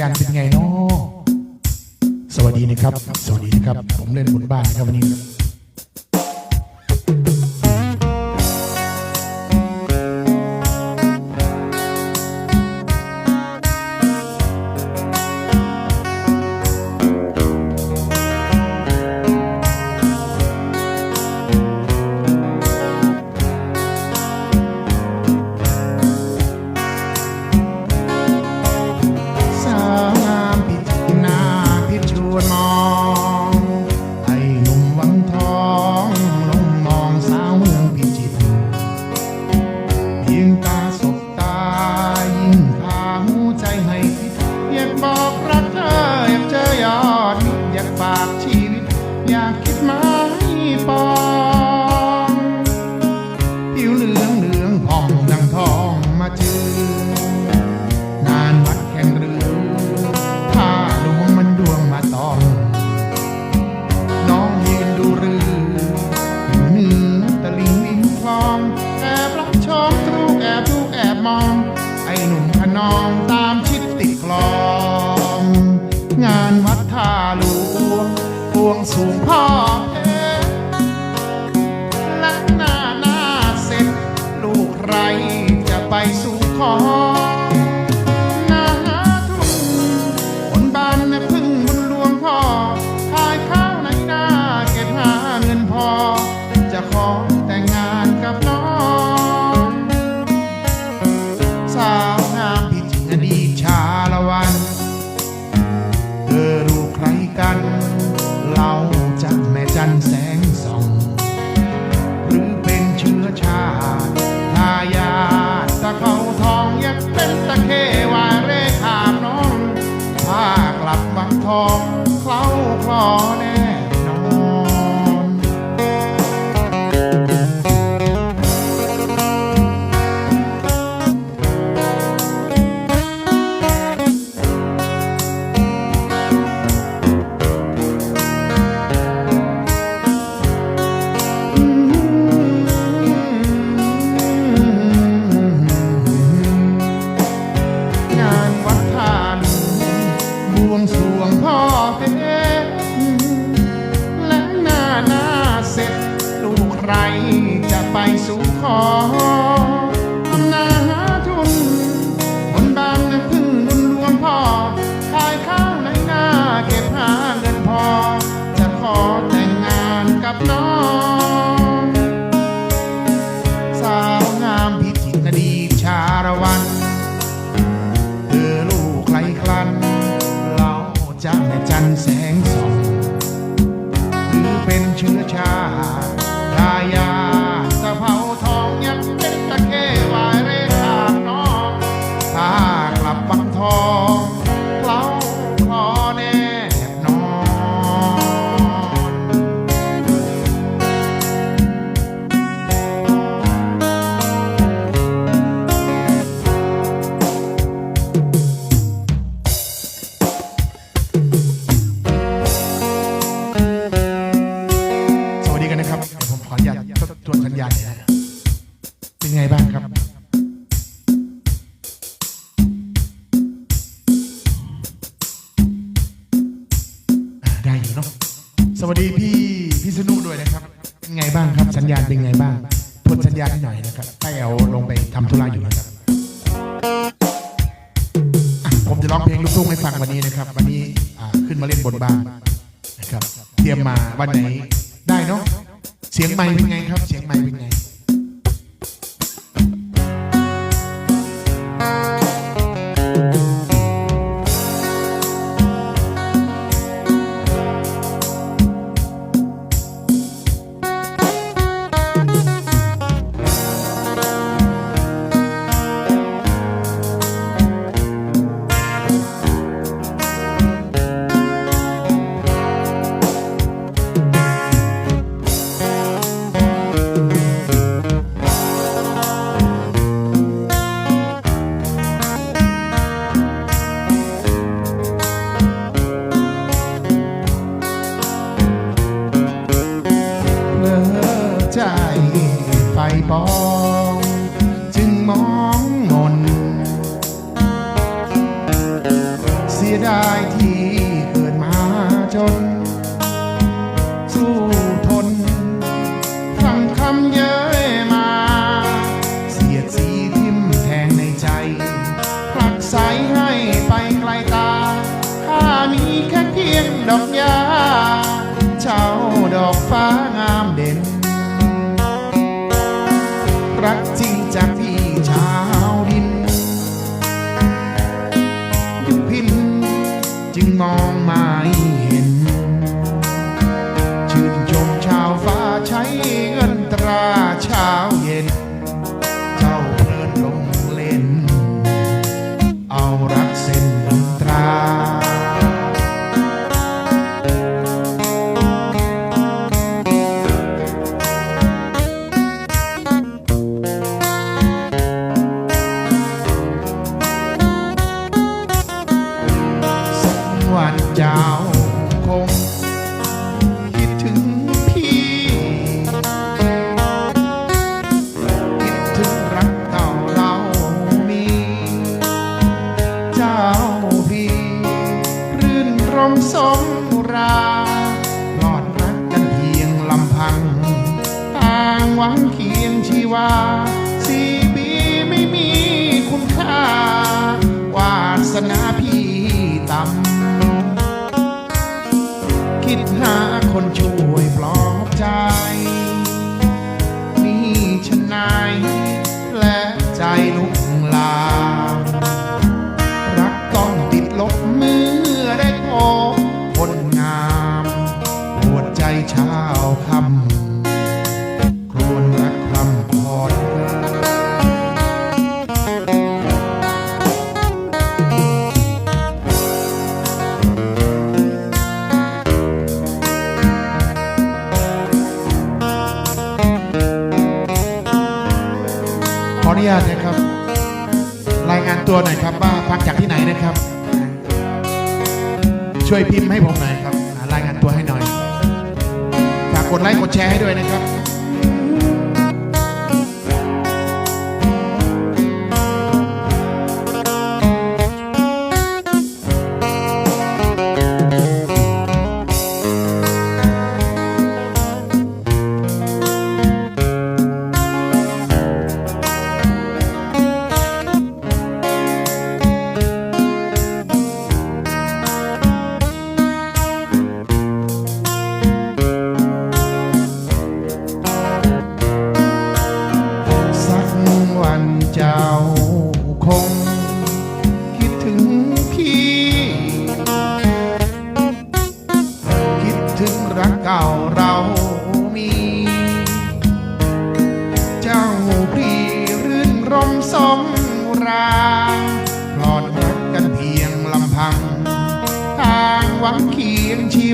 ญาณเป็นไงเนาะสวัสดีนะครับ สวัสดีนะครับ ผมเล่นบนบ้านนะครับวันนี้ in long งสวงพ่อเป็นและหน้าหน้าเสร็จลูกใครจะไปสู่ขอ my, my, พีย คี ญาตนะครับ รายงานตัวหน่อยครับว่าฟังจากที่ไหนนะครับ ช่วยพิมพ์ให้ผมหน่อยครับ รายงานตัวให้หน่อย ฝากกดไลค์กดแชร์ให้ด้วยนะครับ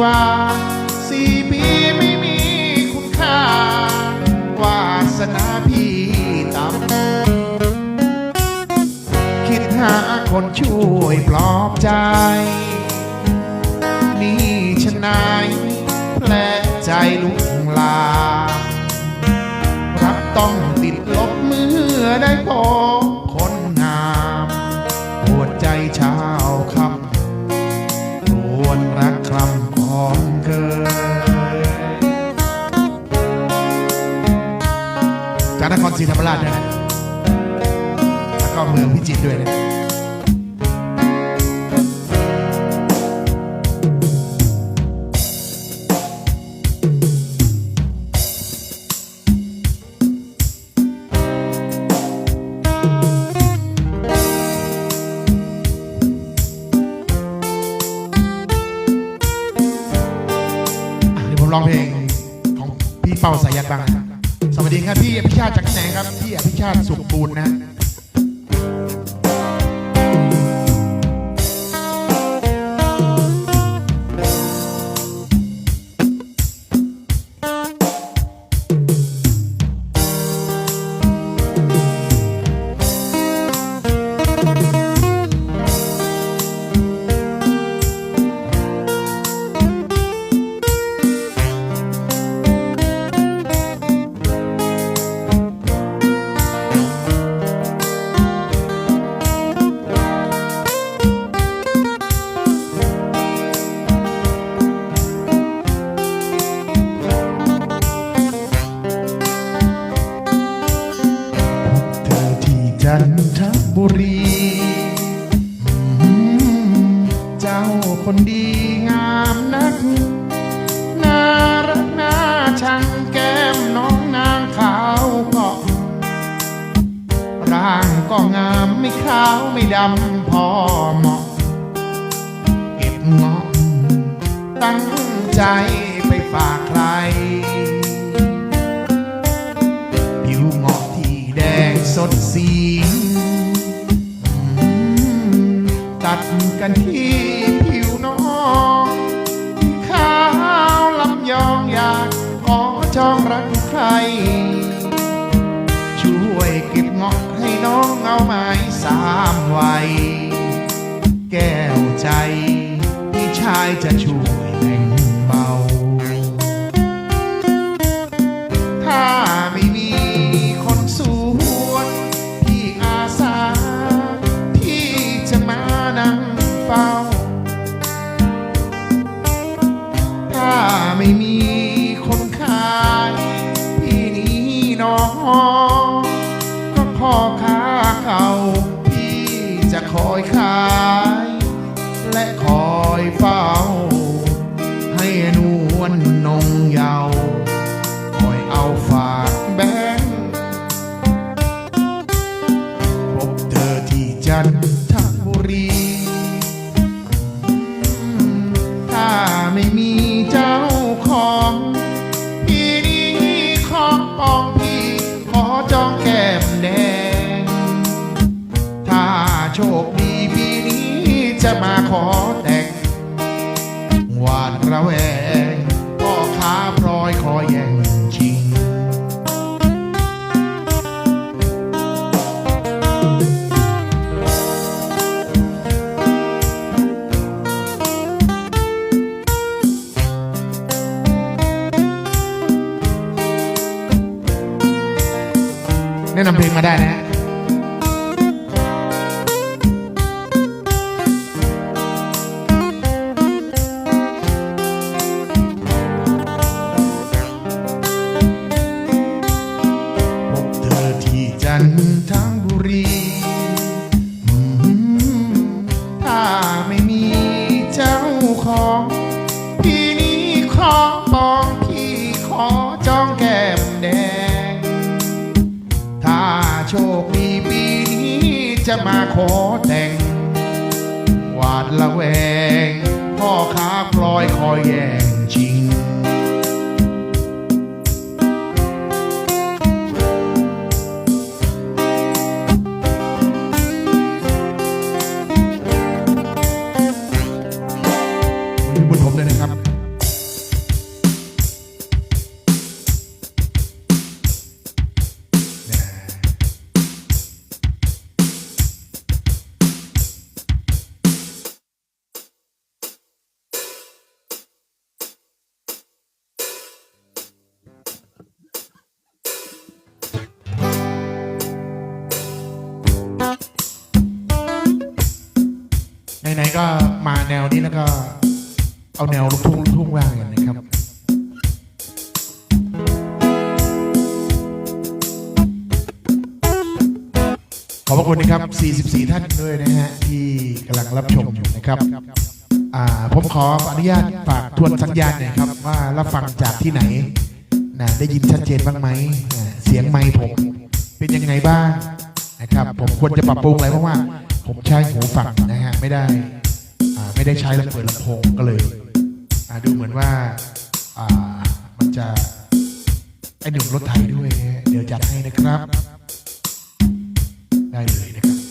ว่าสี่ปีไม่มีคุณค่าวาสนาพี่ต่ำคิดหาคนช่วยปลอบใจ นี่ชนายแลใจลุกลา รักต้องติดลบเมื่อได้พบ จากนครศรีธรรมราชด้วยนะแล้วก็เมืองพิจิตรด้วยนะอะเดี๋ยวผมร้องเพลงของพี่เป้าสายันบ้างนะ ดีครับพี่อภิชาติจากไหนครับพี่อภิชาติสุขบูรณ์นะ ตัดกันที่ผิวน้องข้าวลำยองอยากขอจองรักใคร ช่วยเก็บเงาะให้น้องเอาไม้สามไว้ แก้วใจพี่ชายจะช่วย ก็มาแนวนี้แล้วก็ เอาแนวลูกทุ่งลูกทุ่งว่างกันนะครับขอบพระคุณนะครับ 44 ท่านด้วยนะฮะที่กำลังรับชมอยู่นะครับผมขออนุญาตฝากทวนสัญญาณหน่อยครับ ว่ารับฟังจากที่ไหนนะได้ยินชัดเจนบ้างไหมเสียงไมค์ผมเป็นยังไงบ้างนะครับ ผมควรจะปรับปรุงอะไรเพราะว่า ผมใช้หูฟังนะฮะไม่ได้ ไม่ได้ใช้ลำเปิดลำโพงก็เลยดูเหมือนว่าอ่ามันจะไอหนุ่มรถไถด้วย เดี๋ยวจัดให้นะครับ ได้เลยนะครับ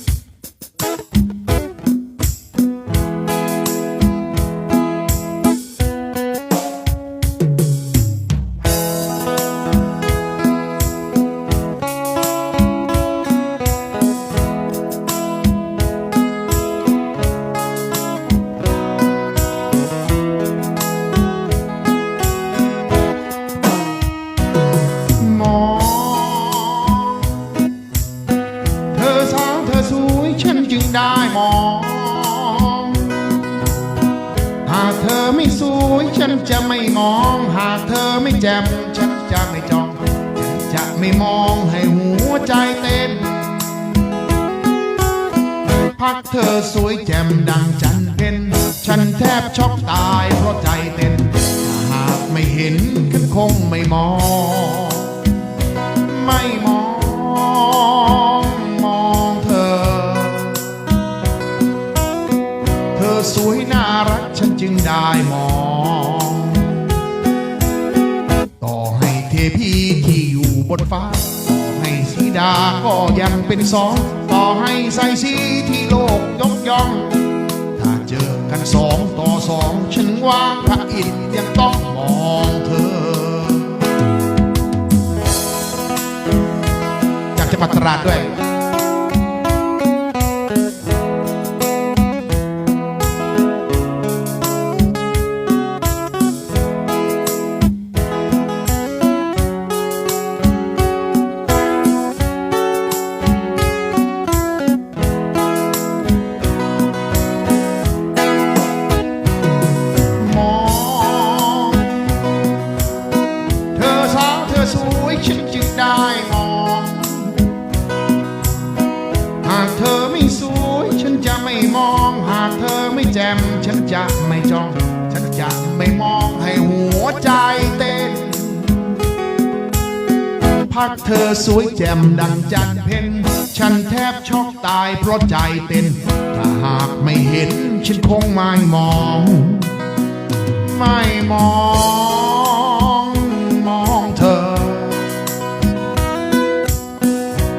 ตายเพราะใจเต้นถ้าหากไม่เห็นฉันคงไม่มอง ไม่มอง มองเธอ เธอสวยน่ารักฉันจึงได้มอง ต่อให้เทพีที่อยู่บนฟ้าต่อให้สีดาก็ยังเป็นสอง ต่อให้ใส่สีที่โลกยกย่อง กันสองต่อสองฉันว่าพระอินทร์ยังต้องมองเธอ อยากจะมาตราดด้วย ราะใจเต้นถ้าหากไม่เห็น ฉันคงไม่มอง ไม่มองมองเธอ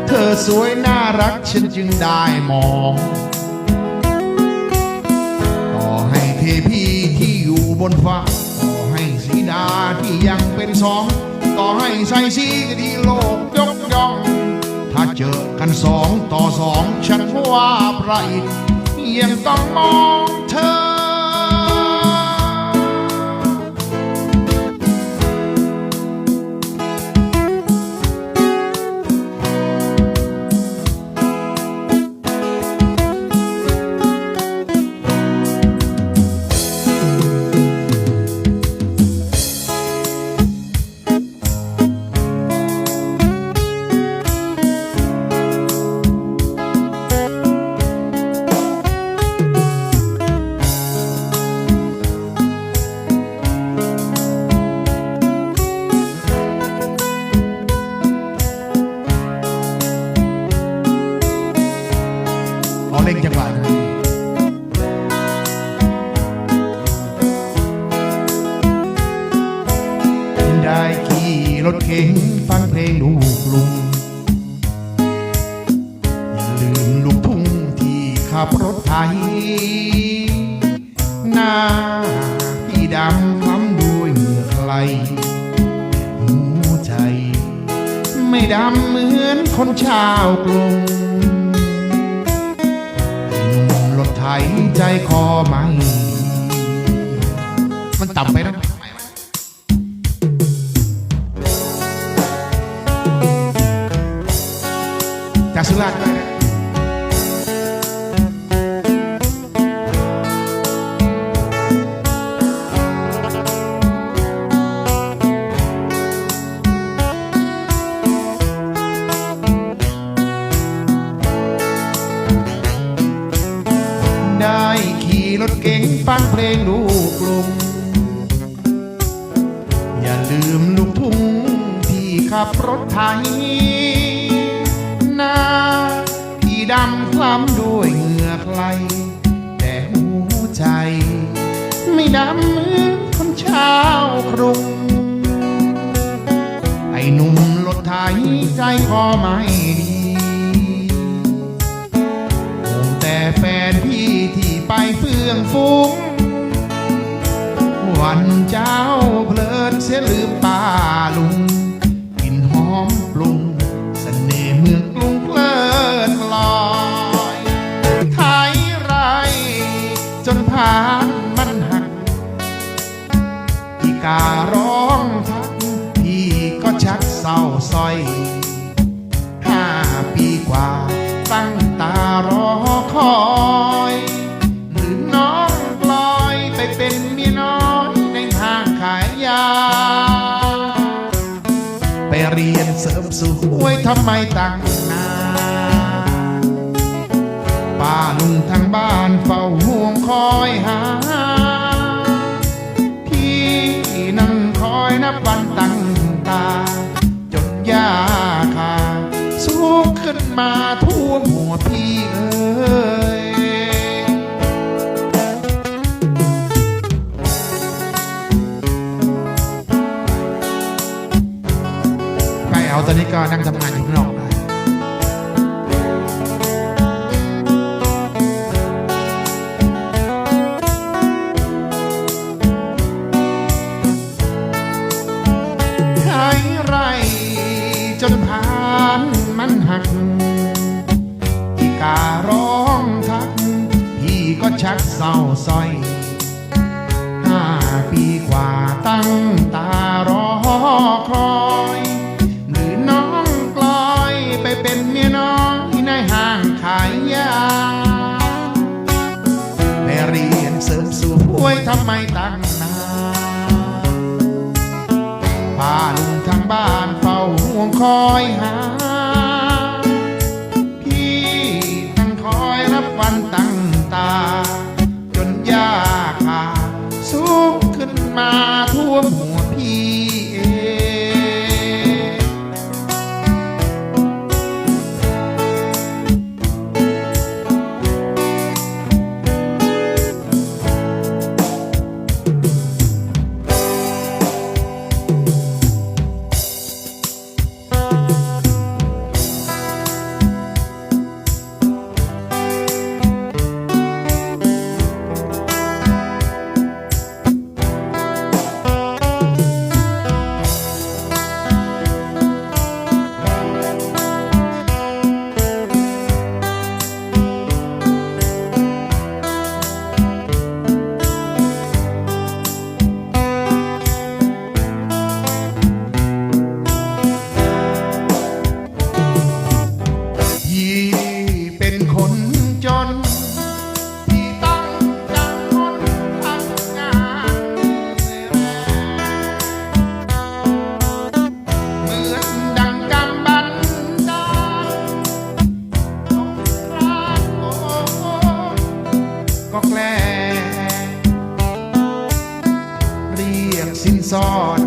เธอสวยน่ารักฉันจึงได้มอง ต่อให้เทพีที่อยู่บนฟ้าต่อให้สีดาที่ยังเป็นสอง ต่อให้ใส่สีที่โลกย เจอกันสองต่อสองฉันว่าพระอินทร์ยังต้องมองเธอขอ ถเก๋งฟังเพลงดูกลุง อย่าลืมลูกทุ่งที่ขับรถไถหน้าพี่ดำคล้ำด้วยเหงื่อใครหัวใจ ไม่ดำเหมือนคนชาวกรุงหนุ่มรถไถใจคอไม่ มันต่ำไปนะ สุราษฎร์ด้วยนะได้ขี่รถเก๋งฟังเพลงลูกกรุงอย่าลืมลูกทุ่งที่ขับรถไถหน้าพี่ ดำคล้ำด้วยเหงื่อใครแต่หัวใจ ไม่ดำเหมือนคนชาวกรุง ไอ้หนุ่มรถไถใจคอไม่ดีห่วงแต่แฟนพี่ที่ไปเฟื่องฟุ้งวันเจ้าเพลินเสียลืมป้าลุงกลิ่นหอมปรุง ลอยไทยไรจนผ่านมันหักอีการ้องทักพี่ก็ชักเศร้าสร้อยห้าปีกว่าตั้งตารอคอยหรือน้องปล่อยไปเป็นเมียน้อยในห้างขายยา ไปเรียนเสริมสวยทำไมตั้ง นุ่ทางบ้านเฝ้าห่วงคอยหา พี่นั่งคอยนับวันตั้งตา จนยาคาสูงขึ้นมาทั่วหัวพี่เอ้ยใครอาตอนนี้ก็นั่งทำงาน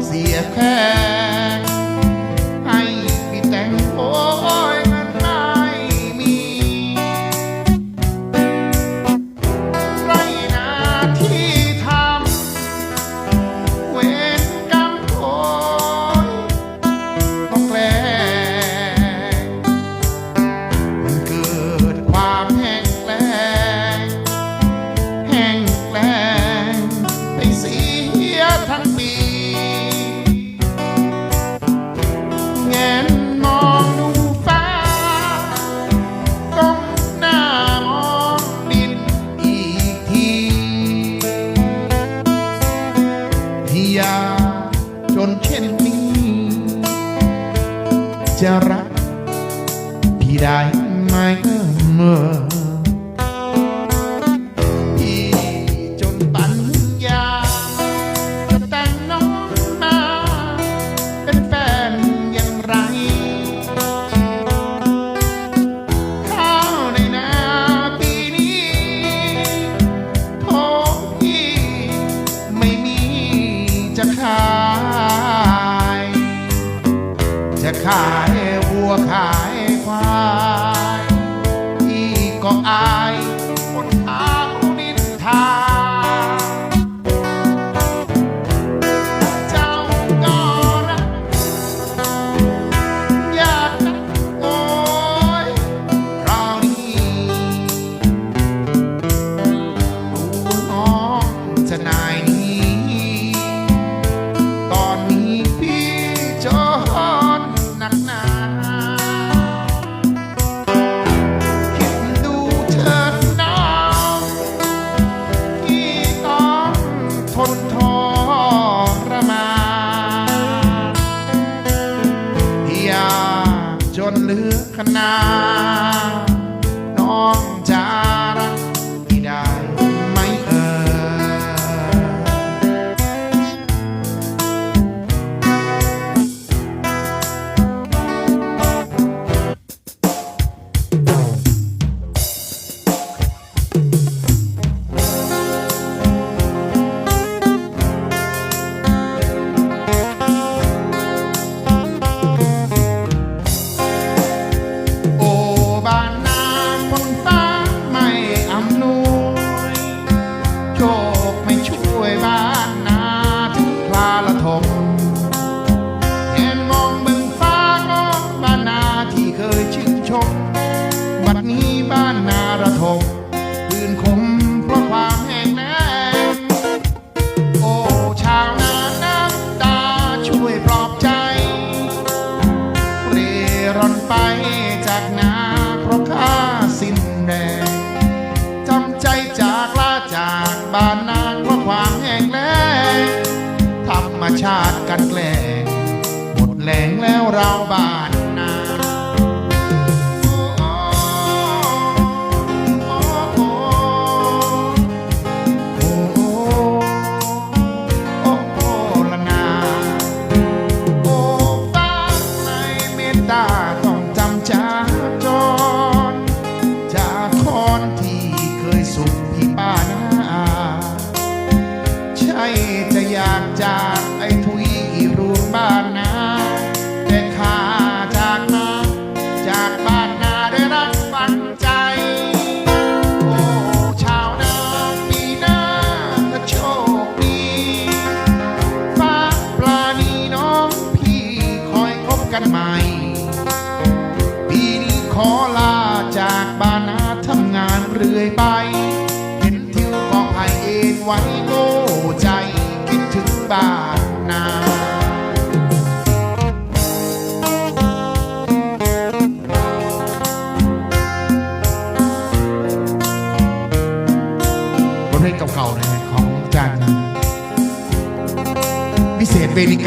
เสียแค่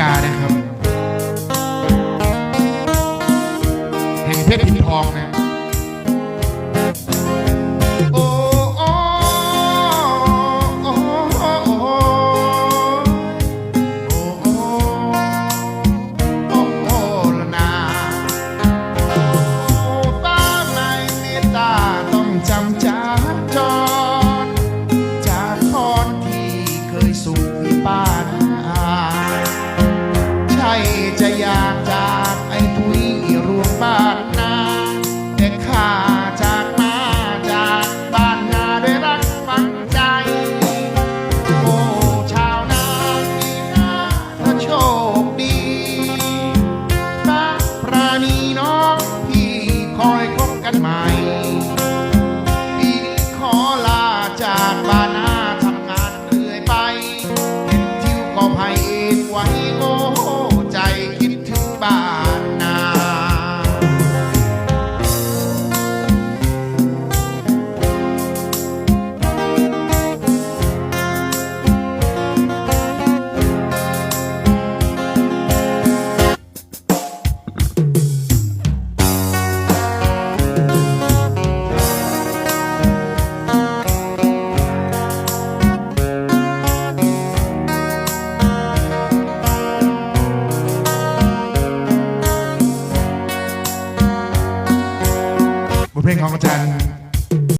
กานะครับ